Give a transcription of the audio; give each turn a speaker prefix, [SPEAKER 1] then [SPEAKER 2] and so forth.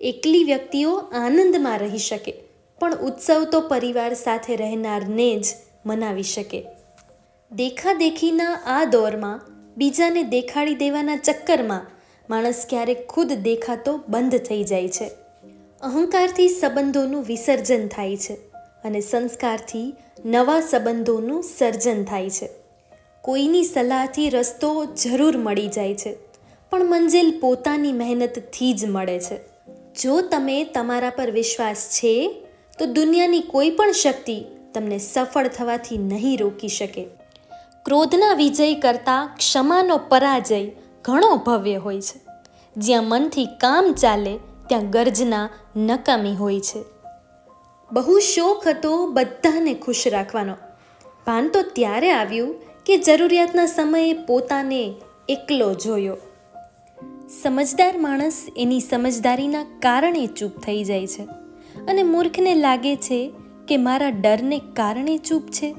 [SPEAKER 1] એકલી વ્યક્તિઓ આનંદમાં રહી શકે, પણ ઉત્સવ તો પરિવાર સાથે રહેનારને જ મનાવી શકે. દેખાદેખીના આ દોરમાં બીજાને દેખાડી દેવાના ચક્કરમાં માણસ ક્યારેક ખુદ દેખાતો બંધ થઈ જાય છે. અહંકારથી સંબંધોનું વિસર્જન થાય છે અને સંસ્કારથી નવા સંબંધોનું સર્જન થાય છે. કોઈની સલાહથી રસ્તો જરૂર મળી જાય છે, પણ મંજિલ પોતાની મહેનતથી જ મળે છે. જો તમે તમારા પર વિશ્વાસ છે, તો દુનિયાની કોઈ પણ શક્તિ તમને સફળ થવાથી નહીં રોકી શકે. ક્રોધના વિજય કરતાં ક્ષમાનો પરાજય ઘણો ભવ્ય હોય છે. જ્યાં મનથી કામ ચાલે, ત્યાં ગર્જના નકામી હોય છે. બહુ શોખ હતો બધાને ખુશ રાખવાનો. ભાન તો ત્યારે આવ્યું કે જરૂરિયાતના સમયે પોતાને એકલો જોયો. સમજદાર માણસ એની સમજદારીના કારણે ચૂપ થઈ જાય છે. અને મૂર્ખને લાગે છે કે મારા ડરને કારણે ચૂપ છે.